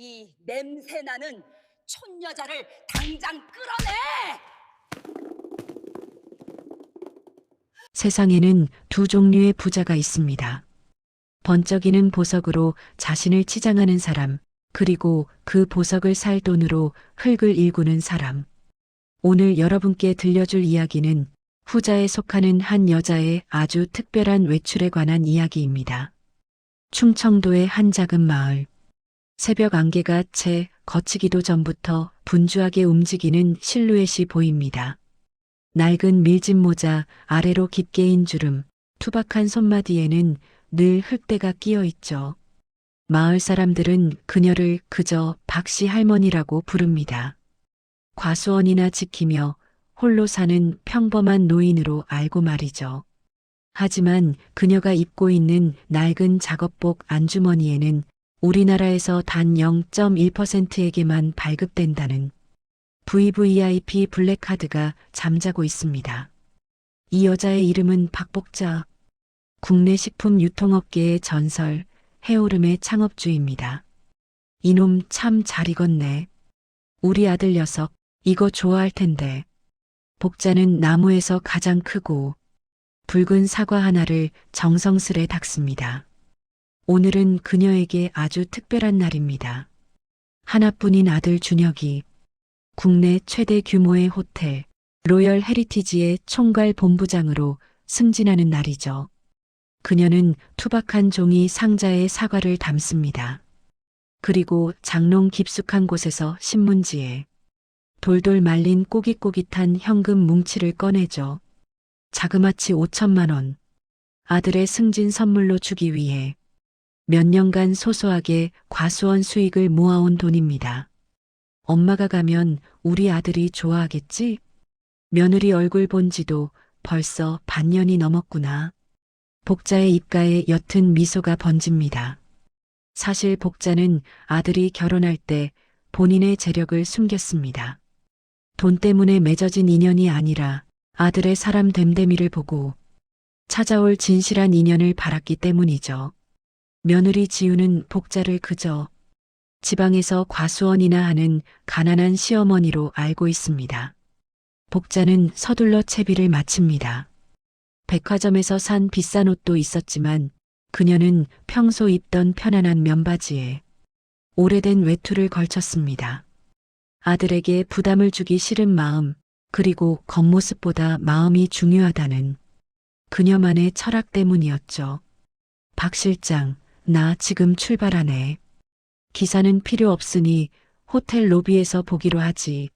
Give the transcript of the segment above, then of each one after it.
이 냄새나는 촌여자를 당장 끌어내! 세상에는 두 종류의 부자가 있습니다. 번쩍이는 보석으로 자신을 치장하는 사람, 그리고 그 보석을 살 돈으로 흙을 일구는 사람. 오늘 여러분께 들려줄 이야기는 후자에 속하는 한 여자의 아주 특별한 외출에 관한 이야기입니다. 충청도의 한 작은 마을. 새벽 안개가 채 거치기도 전부터 분주하게 움직이는 실루엣이 보입니다. 낡은 밀짚 모자 아래로 깊게 인 주름, 투박한 손마디에는 늘 흙대가 끼어 있죠. 마을 사람들은 그녀를 그저 박씨 할머니라고 부릅니다. 과수원이나 지키며 홀로 사는 평범한 노인으로 알고 말이죠. 하지만 그녀가 입고 있는 낡은 작업복 안주머니에는 우리나라에서 단 0.1%에게만 발급된다는 VVIP 블랙카드가 잠자고 있습니다. 이 여자의 이름은 박복자. 국내 식품 유통업계의 전설, 해오름의 창업주입니다. 이놈 참 잘 익었네. 우리 아들 녀석, 이거 좋아할 텐데. 복자는 나무에서 가장 크고 붉은 사과 하나를 정성스레 닦습니다. 오늘은 그녀에게 아주 특별한 날입니다. 하나뿐인 아들 준혁이 국내 최대 규모의 호텔 로열 헤리티지의 총괄 본부장으로 승진하는 날이죠. 그녀는 투박한 종이 상자에 사과를 담습니다. 그리고 장롱 깊숙한 곳에서 신문지에 돌돌 말린 꼬깃꼬깃한 현금 뭉치를 꺼내죠. 자그마치 5천만 원. 아들의 승진 선물로 주기 위해 몇 년간 소소하게 과수원 수익을 모아온 돈입니다. 엄마가 가면 우리 아들이 좋아하겠지? 며느리 얼굴 본 지도 벌써 반년이 넘었구나. 복자의 입가에 옅은 미소가 번집니다. 사실 복자는 아들이 결혼할 때 본인의 재력을 숨겼습니다. 돈 때문에 맺어진 인연이 아니라 아들의 사람 됨됨이를 보고 찾아올 진실한 인연을 바랐기 때문이죠. 며느리 지우는 복자를 그저 지방에서 과수원이나 하는 가난한 시어머니로 알고 있습니다. 복자는 서둘러 채비를 마칩니다. 백화점에서 산 비싼 옷도 있었지만 그녀는 평소 입던 편안한 면바지에 오래된 외투를 걸쳤습니다. 아들에게 부담을 주기 싫은 마음, 그리고 겉모습보다 마음이 중요하다는 그녀만의 철학 때문이었죠. 박 실장, 나 지금 출발하네. 기사는 필요 없으니 호텔 로비에서 보기로 하지.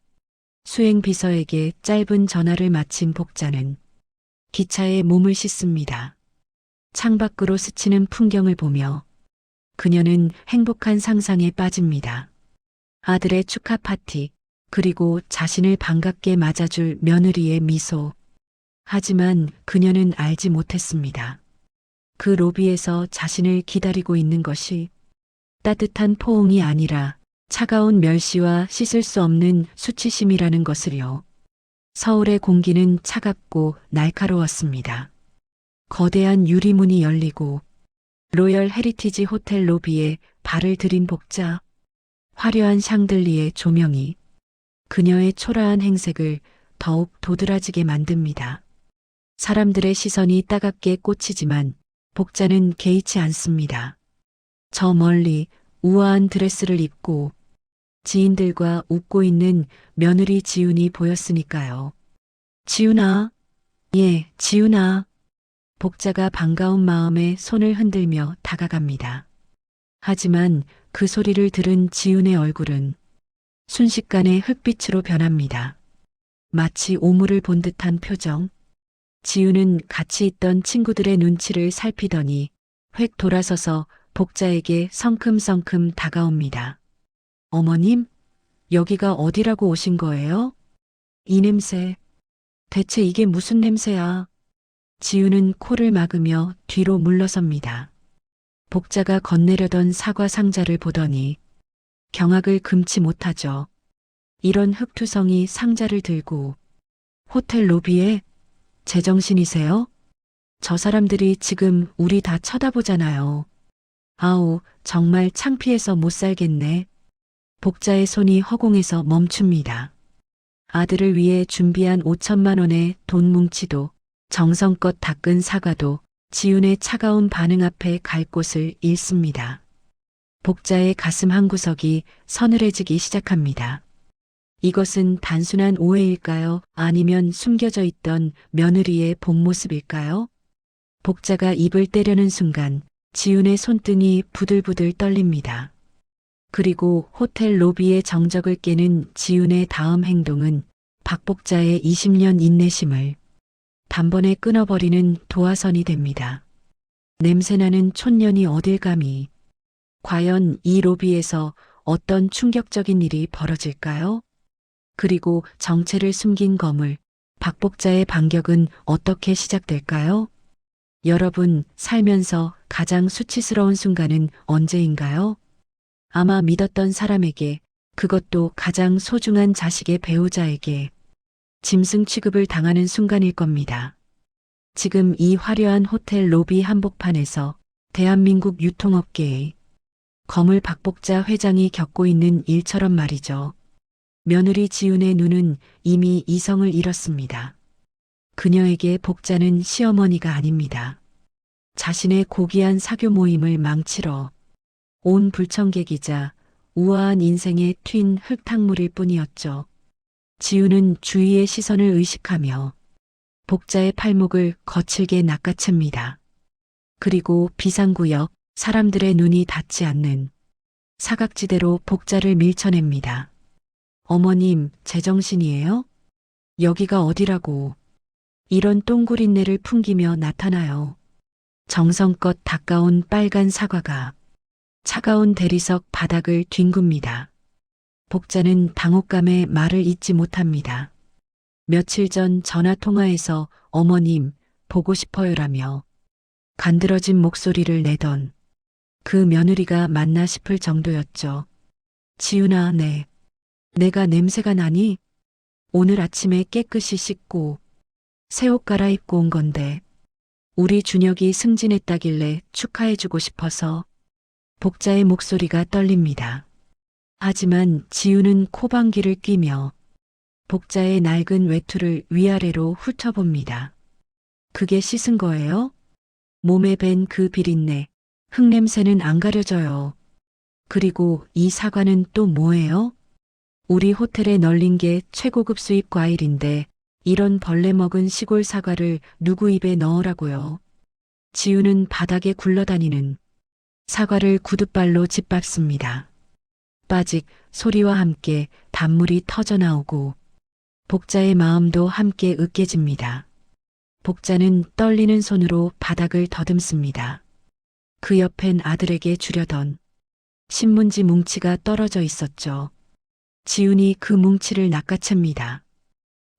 수행 비서에게 짧은 전화를 마친 복자는 기차에 몸을 씻습니다. 창밖으로 스치는 풍경을 보며 그녀는 행복한 상상에 빠집니다. 아들의 축하 파티, 그리고 자신을 반갑게 맞아줄 며느리의 미소. 하지만 그녀는 알지 못했습니다. 그 로비에서 자신을 기다리고 있는 것이 따뜻한 포옹이 아니라 차가운 멸시와 씻을 수 없는 수치심이라는 것을요. 서울의 공기는 차갑고 날카로웠습니다. 거대한 유리문이 열리고 로열 헤리티지 호텔 로비에 발을 들인 복자, 화려한 샹들리의 조명이 그녀의 초라한 행색을 더욱 도드라지게 만듭니다. 사람들의 시선이 따갑게 꽂히지만 복자는 개의치 않습니다. 저 멀리 우아한 드레스를 입고 지인들과 웃고 있는 며느리 지훈이 보였으니까요. 지훈아, 예, 지훈아. 복자가 반가운 마음에 손을 흔들며 다가갑니다. 하지만 그 소리를 들은 지훈의 얼굴은 순식간에 흑빛으로 변합니다. 마치 오물을 본 듯한 표정. 지훈은 같이 있던 친구들의 눈치를 살피더니 획 돌아서서 복자에게 성큼성큼 다가옵니다. 어머님, 여기가 어디라고 오신 거예요? 이 냄새. 대체 이게 무슨 냄새야? 지우는 코를 막으며 뒤로 물러섭니다. 복자가 건네려던 사과 상자를 보더니 경악을 금치 못하죠. 이런 흑투성이 상자를 들고 호텔 로비에 제정신이세요? 저 사람들이 지금 우리 다 쳐다보잖아요. 아우, 정말 창피해서 못 살겠네. 복자의 손이 허공에서 멈춥니다. 아들을 위해 준비한 5천만 원의 돈 뭉치도 정성껏 닦은 사과도 지훈의 차가운 반응 앞에 갈 곳을 잃습니다. 복자의 가슴 한구석이 서늘해지기 시작합니다. 이것은 단순한 오해일까요? 아니면 숨겨져 있던 며느리의 본 모습일까요? 복자가 입을 떼려는 순간 지훈의 손등이 부들부들 떨립니다. 그리고 호텔 로비의 정적을 깨는 지훈의 다음 행동은 박복자의 20년 인내심을 단번에 끊어버리는 도화선이 됩니다. 냄새나는 촌년이 어딜 감히 과연 이 로비에서 어떤 충격적인 일이 벌어질까요? 그리고 정체를 숨긴 거물, 박복자의 반격은 어떻게 시작될까요? 여러분, 살면서 가장 수치스러운 순간은 언제인가요? 아마 믿었던 사람에게, 그것도 가장 소중한 자식의 배우자에게 짐승 취급을 당하는 순간일 겁니다. 지금 이 화려한 호텔 로비 한복판에서 대한민국 유통업계의 거물 박복자 회장이 겪고 있는 일처럼 말이죠. 며느리 지훈의 눈은 이미 이성을 잃었습니다. 그녀에게 복자는 시어머니가 아닙니다. 자신의 고귀한 사교 모임을 망치러 온 불청객이자 우아한 인생의 튄 흙탕물일 뿐이었죠. 지훈은 주위의 시선을 의식하며 복자의 팔목을 거칠게 낚아챕니다. 그리고 비상구역 사람들의 눈이 닿지 않는 사각지대로 복자를 밀쳐냅니다. 어머님, 제정신이에요? 여기가 어디라고. 이런 똥구린내를 풍기며 나타나요. 정성껏 닦아온 빨간 사과가 차가운 대리석 바닥을 뒹굽니다. 복자는 당혹감에 말을 잇지 못합니다. 며칠 전 전화 통화에서 어머님 보고 싶어요라며 간드러진 목소리를 내던 그 며느리가 맞나 싶을 정도였죠. 지훈아, 네. 내가 냄새가 나니? 오늘 아침에 깨끗이 씻고 새 옷 갈아입고 온 건데 우리 준혁이 승진했다길래 축하해주고 싶어서 복자의 목소리가 떨립니다. 하지만 지우는 코방귀를 뀌며 복자의 낡은 외투를 위아래로 훑어봅니다. 그게 씻은 거예요? 몸에 밴 그 비린내, 흙냄새는 안 가려져요. 그리고 이 사과는 또 뭐예요? 우리 호텔에 널린 게 최고급 수입 과일인데 이런 벌레 먹은 시골 사과를 누구 입에 넣으라고요. 지우는 바닥에 굴러다니는 사과를 구둣발로 짓밟습니다. 빠직 소리와 함께 단물이 터져나오고 복자의 마음도 함께 으깨집니다. 복자는 떨리는 손으로 바닥을 더듬습니다. 그 옆엔 아들에게 주려던 신문지 뭉치가 떨어져 있었죠. 지훈이 그 뭉치를 낚아챕니다.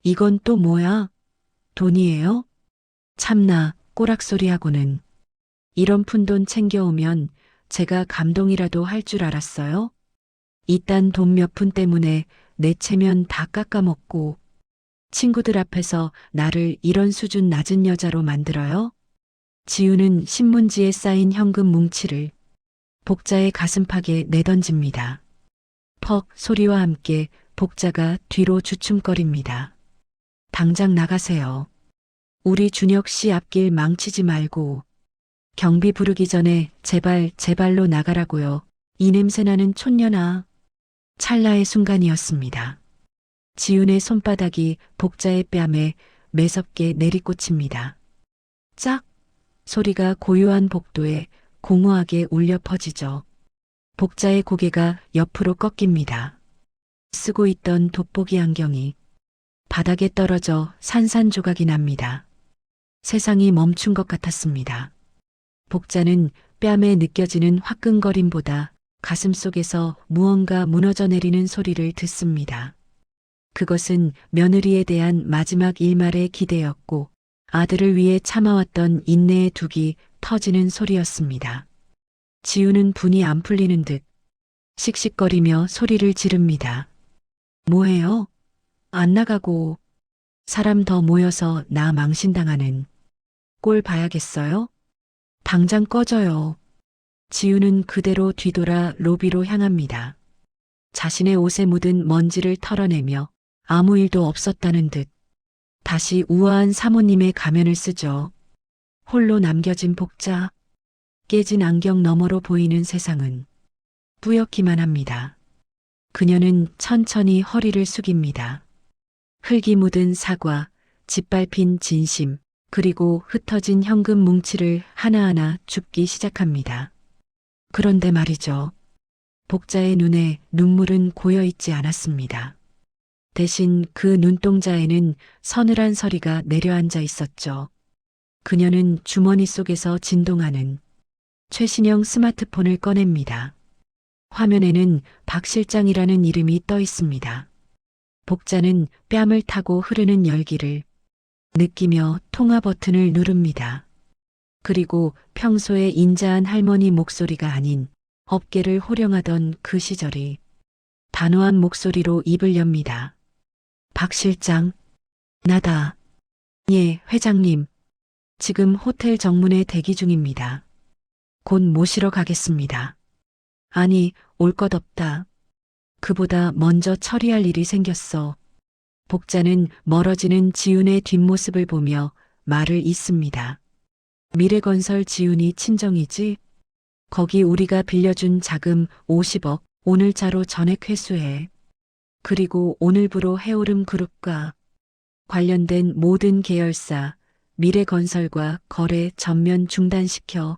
이건 또 뭐야? 돈이에요? 참나 꼬락소리하고는 이런 푼돈 챙겨오면 제가 감동이라도 할 줄 알았어요? 이딴 돈 몇 푼 때문에 내 체면 다 깎아먹고 친구들 앞에서 나를 이런 수준 낮은 여자로 만들어요? 지우는 신문지에 쌓인 현금 뭉치를 복자의 가슴팍에 내던집니다. 퍽 소리와 함께 복자가 뒤로 주춤거립니다. 당장 나가세요. 우리 준혁 씨 앞길 망치지 말고 경비 부르기 전에 제발 제발로 나가라고요. 이 냄새나는 촌년아. 찰나의 순간이었습니다. 지훈의 손바닥이 복자의 뺨에 매섭게 내리꽂힙니다. 짝! 소리가 고요한 복도에 공허하게 울려 퍼지죠. 복자의 고개가 옆으로 꺾입니다. 쓰고 있던 돋보기 안경이 바닥에 떨어져 산산조각이 납니다. 세상이 멈춘 것 같았습니다. 복자는 뺨에 느껴지는 화끈거림보다 가슴 속에서 무언가 무너져 내리는 소리를 듣습니다. 그것은 며느리에 대한 마지막 일말의 기대였고 아들을 위해 참아왔던 인내의 둑이 터지는 소리였습니다. 지우는 분이 안 풀리는 듯 씩씩거리며 소리를 지릅니다. 뭐해요? 안 나가고 사람 더 모여서 나 망신당하는 꼴 봐야겠어요? 당장 꺼져요. 지우는 그대로 뒤돌아 로비로 향합니다. 자신의 옷에 묻은 먼지를 털어내며 아무 일도 없었다는 듯 다시 우아한 사모님의 가면을 쓰죠. 홀로 남겨진 복자, 깨진 안경 너머로 보이는 세상은 뿌옇기만 합니다. 그녀는 천천히 허리를 숙입니다. 흙이 묻은 사과, 짓밟힌 진심, 그리고 흩어진 현금 뭉치를 하나하나 줍기 시작합니다. 그런데 말이죠. 복자의 눈에 눈물은 고여 있지 않았습니다. 대신 그 눈동자에는 서늘한 서리가 내려앉아 있었죠. 그녀는 주머니 속에서 진동하는 최신형 스마트폰을 꺼냅니다. 화면에는 박 실장이라는 이름이 떠 있습니다. 복자는 뺨을 타고 흐르는 열기를 느끼며 통화 버튼을 누릅니다. 그리고 평소에 인자한 할머니 목소리가 아닌 업계를 호령하던 그 시절이 단호한 목소리로 입을 엽니다. 박 실장, 나다. 예, 회장님. 지금 호텔 정문에 대기 중입니다. 곧 모시러 가겠습니다. 아니, 올 것 없다. 그보다 먼저 처리할 일이 생겼어. 복자는 멀어지는 지훈의 뒷모습을 보며 말을 잇습니다. 미래건설 지훈이 친정이지? 거기 우리가 빌려준 자금 50억 오늘자로 전액 회수해. 그리고 오늘부로 해오름 그룹과 관련된 모든 계열사 미래건설과 거래 전면 중단시켜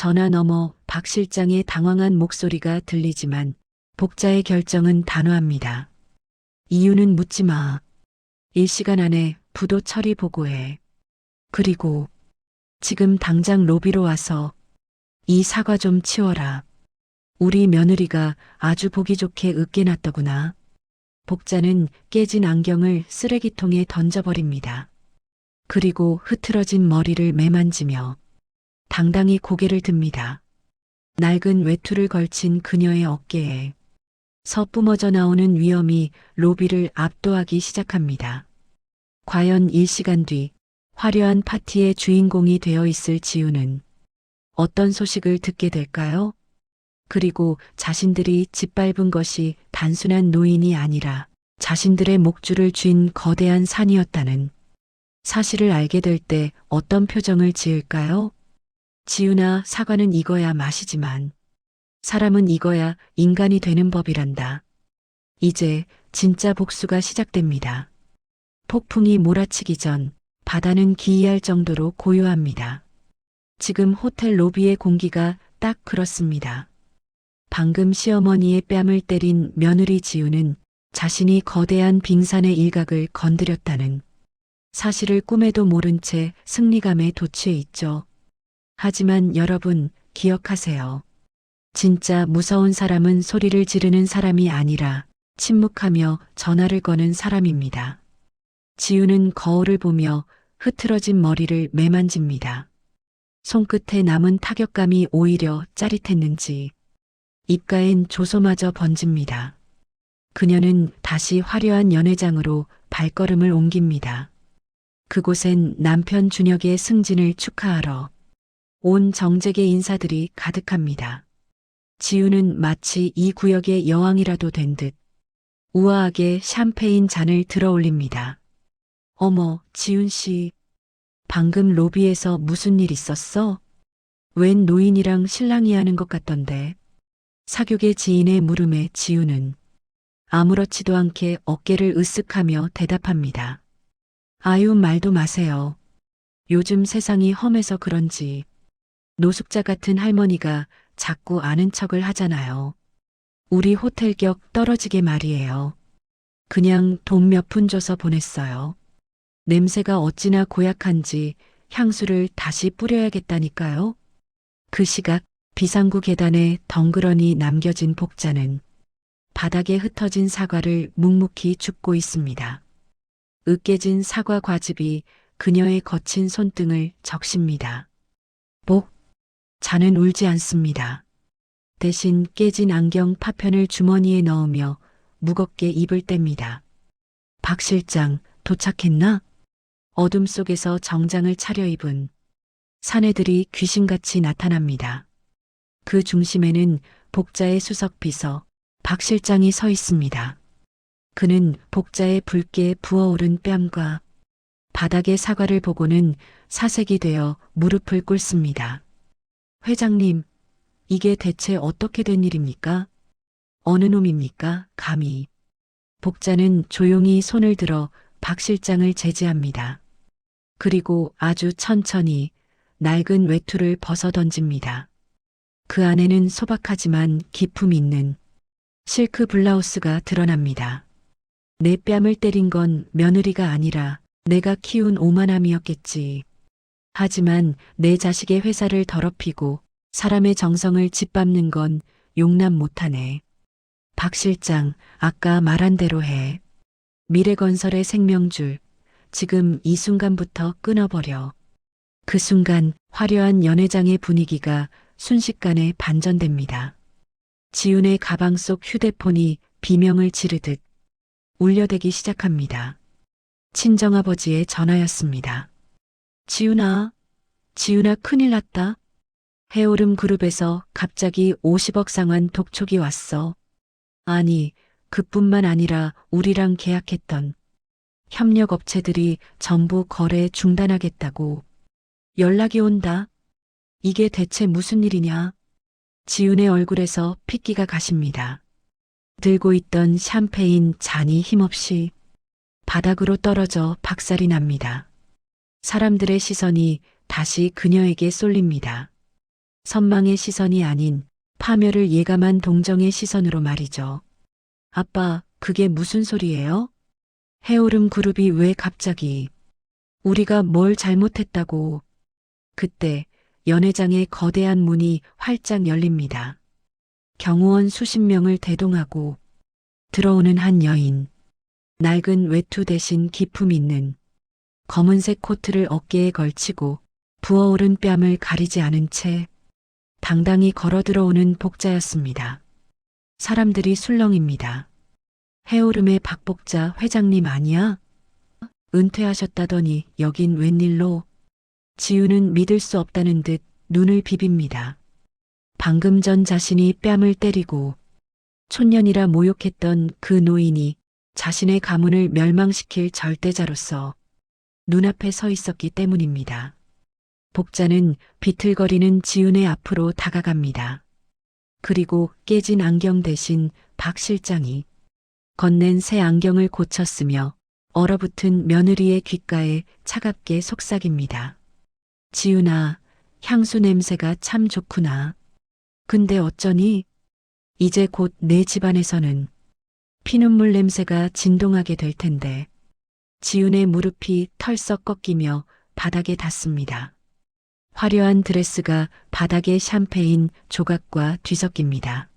전화 너머 박 실장의 당황한 목소리가 들리지만 복자의 결정은 단호합니다. 이유는 묻지 마. 일시간 안에 부도 처리 보고해. 그리고 지금 당장 로비로 와서 이 사과 좀 치워라. 우리 며느리가 아주 보기 좋게 으깨놨더구나. 복자는 깨진 안경을 쓰레기통에 던져버립니다. 그리고 흐트러진 머리를 매만지며 당당히 고개를 듭니다. 낡은 외투를 걸친 그녀의 어깨에 서뿜어져 나오는 위험이 로비를 압도하기 시작합니다. 과연 일시간 뒤 화려한 파티의 주인공이 되어 있을 지우는 어떤 소식을 듣게 될까요? 그리고 자신들이 짓밟은 것이 단순한 노인이 아니라 자신들의 목줄을 쥔 거대한 산이었다는 사실을 알게 될 때 어떤 표정을 지을까요? 지우나 사과는 익어야 맛이지만 사람은 익어야 인간이 되는 법이란다. 이제 진짜 복수가 시작됩니다. 폭풍이 몰아치기 전 바다는 기이할 정도로 고요합니다. 지금 호텔 로비의 공기가 딱 그렇습니다. 방금 시어머니의 뺨을 때린 며느리 지우는 자신이 거대한 빙산의 일각을 건드렸다는 사실을 꿈에도 모른 채 승리감에 도취해 있죠. 하지만 여러분 기억하세요. 진짜 무서운 사람은 소리를 지르는 사람이 아니라 침묵하며 전화를 거는 사람입니다. 지우는 거울을 보며 흐트러진 머리를 매만집니다. 손끝에 남은 타격감이 오히려 짜릿했는지 입가엔 조소마저 번집니다. 그녀는 다시 화려한 연회장으로 발걸음을 옮깁니다. 그곳엔 남편 준혁의 승진을 축하하러 온 정재계 인사들이 가득합니다. 지우는 마치 이 구역의 여왕이라도 된 듯 우아하게 샴페인 잔을 들어 올립니다. 어머, 지훈 씨. 방금 로비에서 무슨 일 있었어? 웬 노인이랑 신랑이 하는 것 같던데. 사교계 지인의 물음에 지우는 아무렇지도 않게 어깨를 으쓱하며 대답합니다. 아유, 말도 마세요. 요즘 세상이 험해서 그런지 노숙자 같은 할머니가 자꾸 아는 척을 하잖아요. 우리 호텔 격 떨어지게 말이에요. 그냥 돈 몇 푼 줘서 보냈어요. 냄새가 어찌나 고약한지 향수를 다시 뿌려야겠다니까요. 그 시각 비상구 계단에 덩그러니 남겨진 복자는 바닥에 흩어진 사과를 묵묵히 줍고 있습니다. 으깨진 사과 과즙이 그녀의 거친 손등을 적십니다. 복, 자는 울지 않습니다. 대신 깨진 안경 파편을 주머니에 넣으며 무겁게 입을 뗍니다. 박 실장, 도착했나? 어둠 속에서 정장을 차려입은 사내들이 귀신같이 나타납니다. 그 중심에는 복자의 수석 비서 박 실장이 서 있습니다. 그는 복자의 붉게 부어오른 뺨과 바닥의 사과를 보고는 사색이 되어 무릎을 꿇습니다. 회장님, 이게 대체 어떻게 된 일입니까? 어느 놈입니까? 감히. 복자는 조용히 손을 들어 박 실장을 제지합니다. 그리고 아주 천천히 낡은 외투를 벗어 던집니다. 그 안에는 소박하지만 기품 있는 실크 블라우스가 드러납니다. 내 뺨을 때린 건 며느리가 아니라 내가 키운 오만함이었겠지. 하지만 내 자식의 회사를 더럽히고 사람의 정성을 짓밟는 건 용납 못하네. 박 실장, 아까 말한 대로 해. 미래건설의 생명줄, 지금 이 순간부터 끊어버려. 그 순간 화려한 연회장의 분위기가 순식간에 반전됩니다. 지훈의 가방 속 휴대폰이 비명을 지르듯 울려대기 시작합니다. 친정아버지의 전화였습니다. 지훈아, 지훈아 큰일 났다. 해오름 그룹에서 갑자기 50억 상환 독촉이 왔어. 아니, 그뿐만 아니라 우리랑 계약했던 협력 업체들이 전부 거래 중단하겠다고 연락이 온다. 이게 대체 무슨 일이냐? 지훈의 얼굴에서 핏기가 가십니다. 들고 있던 샴페인 잔이 힘없이 바닥으로 떨어져 박살이 납니다. 사람들의 시선이 다시 그녀에게 쏠립니다. 선망의 시선이 아닌 파멸을 예감한 동정의 시선으로 말이죠. 아빠, 그게 무슨 소리예요? 해오름 그룹이 왜 갑자기 우리가 뭘 잘못했다고 그때 연회장의 거대한 문이 활짝 열립니다. 경호원 수십 명을 대동하고 들어오는 한 여인. 낡은 외투 대신 기품 있는 검은색 코트를 어깨에 걸치고 부어오른 뺨을 가리지 않은 채 당당히 걸어 들어오는 복자였습니다. 사람들이 술렁입니다. 해오름의 박복자 회장님 아니야? 은퇴하셨다더니 여긴 웬일로? 지우는 믿을 수 없다는 듯 눈을 비빕니다. 방금 전 자신이 뺨을 때리고 촌년이라 모욕했던 그 노인이 자신의 가문을 멸망시킬 절대자로서 눈앞에 서 있었기 때문입니다. 복자는 비틀거리는 지훈의 앞으로 다가갑니다. 그리고 깨진 안경 대신 박 실장이 건넨 새 안경을 고쳤으며 얼어붙은 며느리의 귓가에 차갑게 속삭입니다. 지훈아, 향수 냄새가 참 좋구나. 근데 어쩌니? 이제 곧 내 집안에서는 피눈물 냄새가 진동하게 될 텐데. 지훈의 무릎이 털썩 꺾이며 바닥에 닿습니다. 화려한 드레스가 바닥에 샴페인 조각과 뒤섞입니다.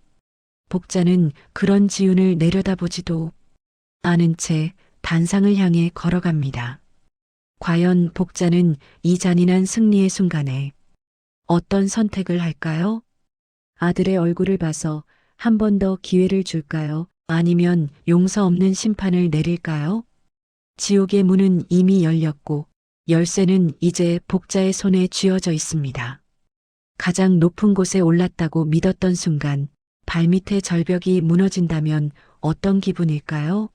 복자는 그런 지훈을 내려다보지도 않은 채 단상을 향해 걸어갑니다. 과연 복자는 이 잔인한 승리의 순간에 어떤 선택을 할까요? 아들의 얼굴을 봐서 한 번 더 기회를 줄까요? 아니면 용서 없는 심판을 내릴까요? 지옥의 문은 이미 열렸고 열쇠는 이제 복자의 손에 쥐어져 있습니다. 가장 높은 곳에 올랐다고 믿었던 순간 발밑의 절벽이 무너진다면 어떤 기분일까요?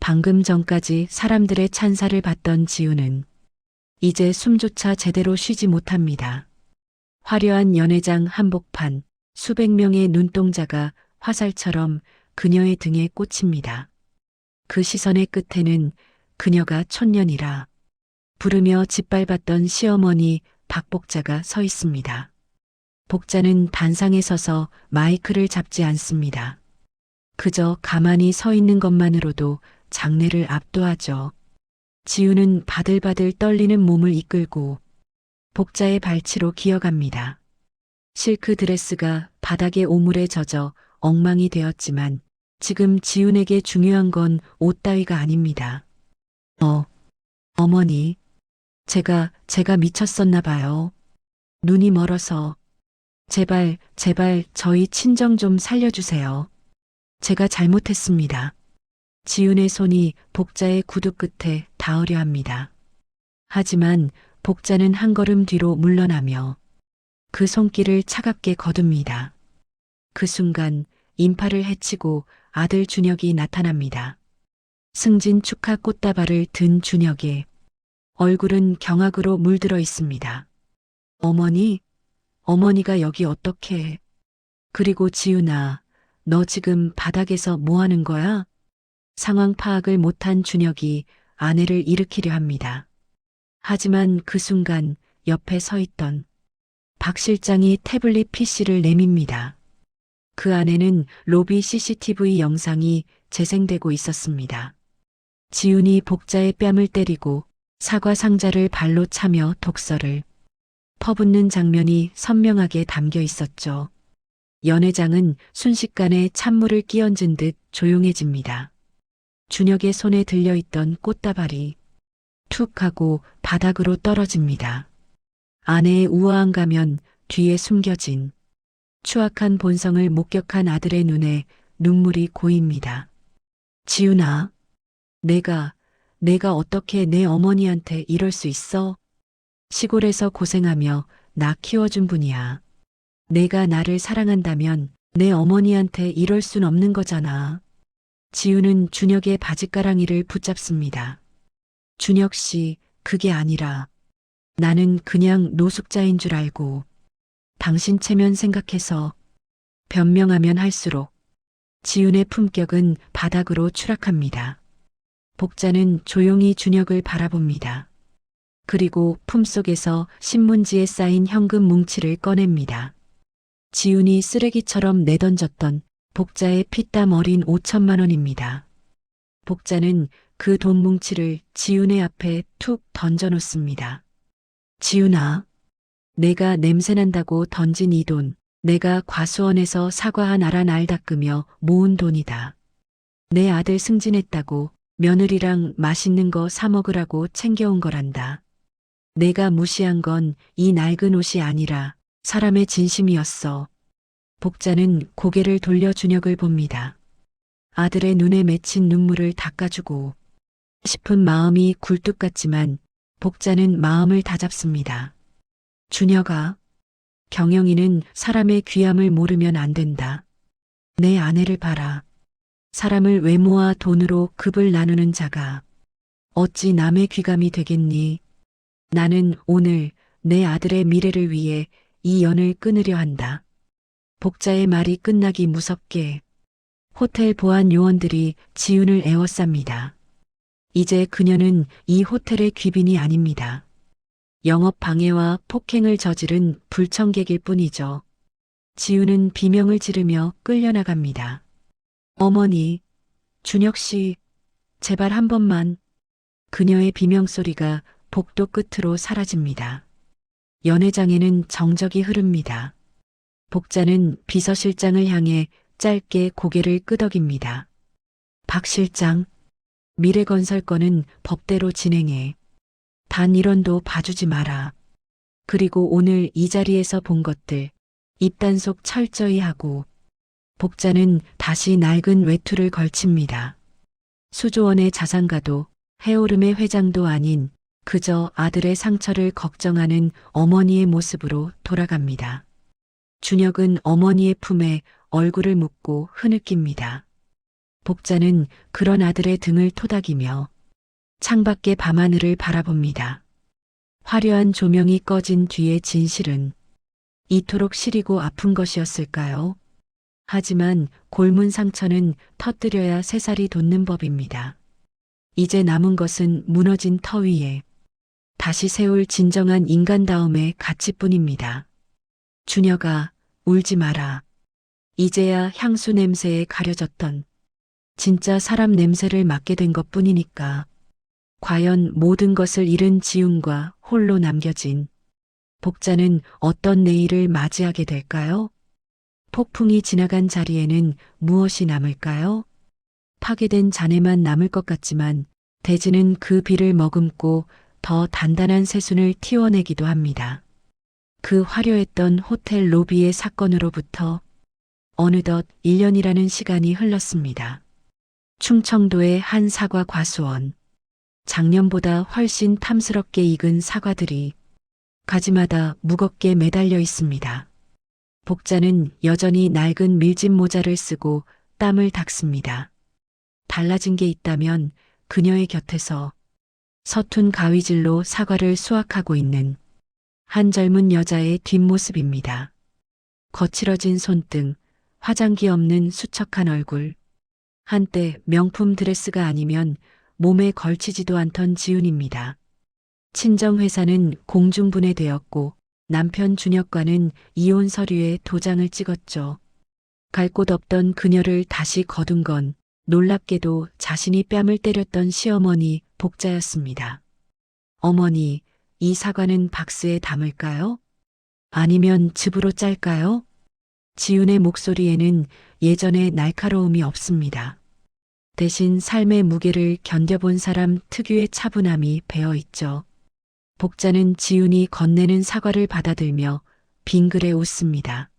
방금 전까지 사람들의 찬사를 받던 지우는 이제 숨조차 제대로 쉬지 못합니다. 화려한 연회장 한복판, 수백 명의 눈동자가 화살처럼 그녀의 등에 꽂힙니다. 그 시선의 끝에는 그녀가 촌년이라 부르며 짓밟았던 시어머니 박복자가 서 있습니다. 복자는 단상에 서서 마이크를 잡지 않습니다. 그저 가만히 서 있는 것만으로도 장례를 압도하죠. 지우는 바들바들 떨리는 몸을 이끌고 복자의 발치로 기어갑니다. 실크 드레스가 바닥에 오물에 젖어 엉망이 되었지만 지금 지훈에게 중요한 건 옷 따위가 아닙니다. 어, 어머니. 제가, 제가 미쳤었나 봐요. 눈이 멀어서. 제발, 제발 저희 친정 좀 살려주세요. 제가 잘못했습니다. 지훈의 손이 복자의 구두 끝에 닿으려 합니다. 하지만 복자는 한 걸음 뒤로 물러나며 그 손길을 차갑게 거둡니다. 그 순간 인파를 해치고 아들 준혁이 나타납니다. 승진 축하 꽃다발을 든 준혁의 얼굴은 경악으로 물들어 있습니다. 어머니? 어머니가 여기 어떻게? 그리고 지훈아, 너 지금 바닥에서 뭐 하는 거야? 상황 파악을 못한 준혁이 아내를 일으키려 합니다. 하지만 그 순간 옆에 서 있던 박 실장이 태블릿 PC를 내밉니다. 그 안에는 로비 CCTV 영상이 재생되고 있었습니다. 지훈이 복자의 뺨을 때리고 사과 상자를 발로 차며 독서를 퍼붓는 장면이 선명하게 담겨 있었죠. 연회장은 순식간에 찬물을 끼얹은 듯 조용해집니다. 준혁의 손에 들려있던 꽃다발이 툭 하고 바닥으로 떨어집니다. 아내의 우아한 가면 뒤에 숨겨진 추악한 본성을 목격한 아들의 눈에 눈물이 고입니다. 지훈아, 내가, 내가 어떻게 내 어머니한테 이럴 수 있어? 시골에서 고생하며 나 키워준 분이야. 내가 나를 사랑한다면 내 어머니한테 이럴 순 없는 거잖아. 지우는 준혁의 바지가랑이를 붙잡습니다. 준혁 씨, 그게 아니라 나는 그냥 노숙자인 줄 알고 당신 체면 생각해서 변명하면 할수록 지훈의 품격은 바닥으로 추락합니다. 복자는 조용히 준혁을 바라봅니다. 그리고 품속에서 신문지에 쌓인 현금 뭉치를 꺼냅니다. 지훈이 쓰레기처럼 내던졌던 복자의 피땀 어린 5천만 원입니다. 복자는 그 돈 뭉치를 지훈의 앞에 툭 던져놓습니다. 지훈아, 내가 냄새난다고 던진 이 돈, 내가 과수원에서 사과 한 알한 알 닦으며 모은 돈이다. 내 아들 승진했다고 며느리랑 맛있는 거 사 먹으라고 챙겨온 거란다. 내가 무시한 건 이 낡은 옷이 아니라 사람의 진심이었어. 복자는 고개를 돌려 준혁을 봅니다. 아들의 눈에 맺힌 눈물을 닦아주고 싶은 마음이 굴뚝 같지만 복자는 마음을 다잡습니다. 준혁아, 경영이는 사람의 귀함을 모르면 안 된다. 내 아내를 봐라. 사람을 외모와 돈으로 급을 나누는 자가 어찌 남의 귀감이 되겠니? 나는 오늘 내 아들의 미래를 위해 이 연을 끊으려 한다. 복자의 말이 끝나기 무섭게 호텔 보안 요원들이 지훈을 애워쌉니다. 이제 그녀는 이 호텔의 귀빈이 아닙니다. 영업 방해와 폭행을 저지른 불청객일 뿐이죠. 지훈은 비명을 지르며 끌려나갑니다. 어머니, 준혁 씨, 제발 한 번만. 그녀의 비명소리가 복도 끝으로 사라집니다. 연회장에는 정적이 흐릅니다. 복자는 비서실장을 향해 짧게 고개를 끄덕입니다. 박 실장, 미래건설 건은 법대로 진행해. 단 1원도 봐주지 마라. 그리고 오늘 이 자리에서 본 것들 입단속 철저히 하고 복자는 다시 낡은 외투를 걸칩니다. 수조원의 자산가도 해오름의 회장도 아닌 그저 아들의 상처를 걱정하는 어머니의 모습으로 돌아갑니다. 준혁은 어머니의 품에 얼굴을 묻고 흐느낍니다. 복자는 그런 아들의 등을 토닥이며 창밖의 밤하늘을 바라봅니다. 화려한 조명이 꺼진 뒤의 진실은 이토록 시리고 아픈 것이었을까요? 하지만 골문 상처는 터뜨려야 새살이 돋는 법입니다. 이제 남은 것은 무너진 터 위에 다시 세울 진정한 인간다움의 가치뿐입니다. 준혁아, 울지 마라. 이제야 향수 냄새에 가려졌던 진짜 사람 냄새를 맡게 된 것 뿐이니까. 과연 모든 것을 잃은 지훈과 홀로 남겨진 복자는 어떤 내일을 맞이하게 될까요? 폭풍이 지나간 자리에는 무엇이 남을까요? 파괴된 잔해만 남을 것 같지만 대지는 그 비를 머금고 더 단단한 새순을 틔워내기도 합니다. 그 화려했던 호텔 로비의 사건으로부터 어느덧 1년이라는 시간이 흘렀습니다. 충청도의 한 사과 과수원. 작년보다 훨씬 탐스럽게 익은 사과들이 가지마다 무겁게 매달려 있습니다. 복자는 여전히 낡은 밀짚 모자를 쓰고 땀을 닦습니다. 달라진 게 있다면 그녀의 곁에서 서툰 가위질로 사과를 수확하고 있는 한 젊은 여자의 뒷모습입니다. 거칠어진 손등, 화장기 없는 수척한 얼굴. 한때 명품 드레스가 아니면 몸에 걸치지도 않던 지훈입니다. 친정회사는 공중분해되었고 남편 준혁과는 이혼 서류에 도장을 찍었죠. 갈 곳 없던 그녀를 다시 거둔 건 놀랍게도 자신이 뺨을 때렸던 시어머니 복자였습니다. 어머니, 이 사과는 박스에 담을까요? 아니면 즙으로 짤까요? 지훈의 목소리에는 예전의 날카로움이 없습니다. 대신 삶의 무게를 견뎌본 사람 특유의 차분함이 배어 있죠. 복자는 지훈이 건네는 사과를 받아들며 빙그레 웃습니다.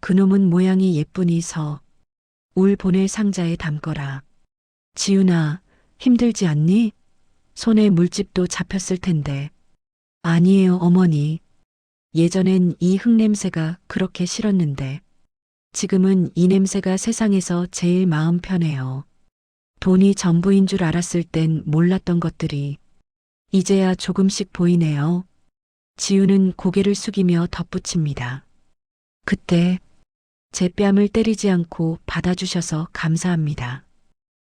그놈은 모양이 예쁘니 서. 울 보낼 상자에 담거라. 지훈아, 힘들지 않니? 손에 물집도 잡혔을 텐데. 아니에요, 어머니. 예전엔 이 흙냄새가 그렇게 싫었는데. 지금은 이 냄새가 세상에서 제일 마음 편해요. 돈이 전부인 줄 알았을 땐 몰랐던 것들이 이제야 조금씩 보이네요. 지우는 고개를 숙이며 덧붙입니다. 그때 제 뺨을 때리지 않고 받아주셔서 감사합니다.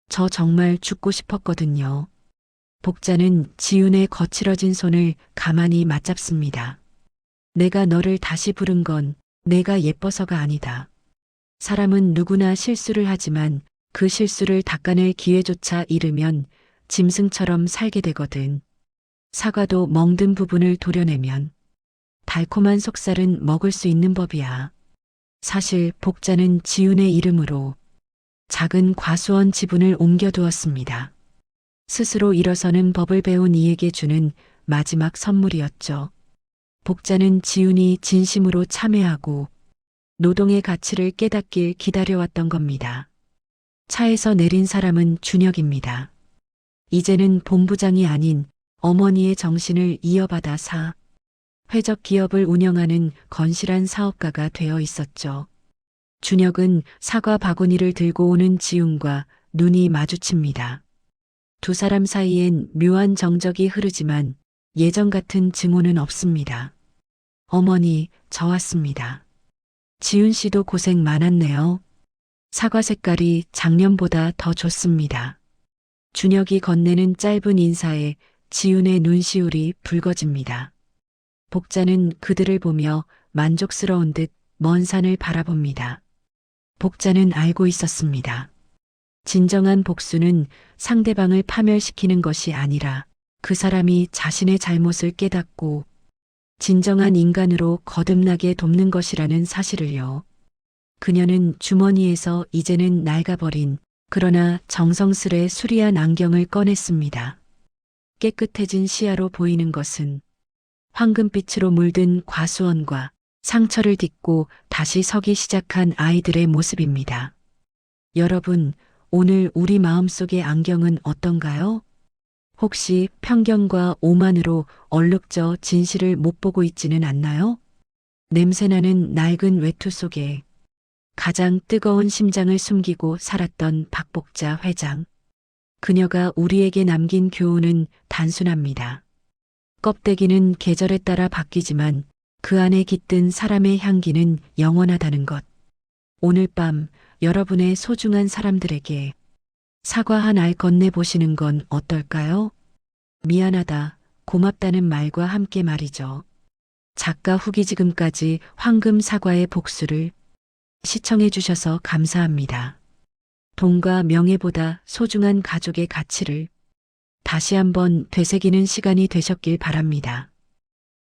저 정말 죽고 싶었거든요. 복자는 지훈의 거칠어진 손을 가만히 맞잡습니다. 내가 너를 다시 부른 건 내가 예뻐서가 아니다. 사람은 누구나 실수를 하지만 그 실수를 닦아낼 기회조차 잃으면 짐승처럼 살게 되거든. 사과도 멍든 부분을 도려내면 달콤한 속살은 먹을 수 있는 법이야. 사실 복자는 지훈의 이름으로 작은 과수원 지분을 옮겨두었습니다. 스스로 일어서는 법을 배운 이에게 주는 마지막 선물이었죠. 복자는 지훈이 진심으로 참여하고 노동의 가치를 깨닫길 기다려왔던 겁니다. 차에서 내린 사람은 준혁입니다. 이제는 본부장이 아닌 어머니의 정신을 이어받아 사 회적 기업을 운영하는 건실한 사업가가 되어 있었죠. 준혁은 사과 바구니를 들고 오는 지훈과 눈이 마주칩니다. 두 사람 사이엔 묘한 정적이 흐르지만 예전 같은 증오는 없습니다. 어머니, 저 왔습니다. 지훈 씨도 고생 많았네요. 사과 색깔이 작년보다 더 좋습니다. 준혁이 건네는 짧은 인사에 지훈의 눈시울이 붉어집니다. 복자는 그들을 보며 만족스러운 듯 먼 산을 바라봅니다. 복자는 알고 있었습니다. 진정한 복수는 상대방을 파멸시키는 것이 아니라 그 사람이 자신의 잘못을 깨닫고 진정한 인간으로 거듭나게 돕는 것이라는 사실을요. 그녀는 주머니에서 이제는 낡아버린 그러나 정성스레 수리한 안경을 꺼냈습니다. 깨끗해진 시야로 보이는 것은 황금빛으로 물든 과수원과 상처를 딛고 다시 서기 시작한 아이들의 모습입니다. 여러분, 오늘 우리 마음속의 안경은 어떤가요? 혹시 편견과 오만으로 얼룩져 진실을 못 보고 있지는 않나요? 냄새나는 낡은 외투 속에 가장 뜨거운 심장을 숨기고 살았던 박복자 회장. 그녀가 우리에게 남긴 교훈은 단순합니다. 껍데기는 계절에 따라 바뀌지만 그 안에 깃든 사람의 향기는 영원하다는 것. 오늘 밤 여러분의 소중한 사람들에게 사과 한 알 건네보시는 건 어떨까요? 미안하다, 고맙다는 말과 함께 말이죠. 작가 후기 지금까지 황금 사과의 복수를 시청해주셔서 감사합니다. 돈과 명예보다 소중한 가족의 가치를 다시 한번 되새기는 시간이 되셨길 바랍니다.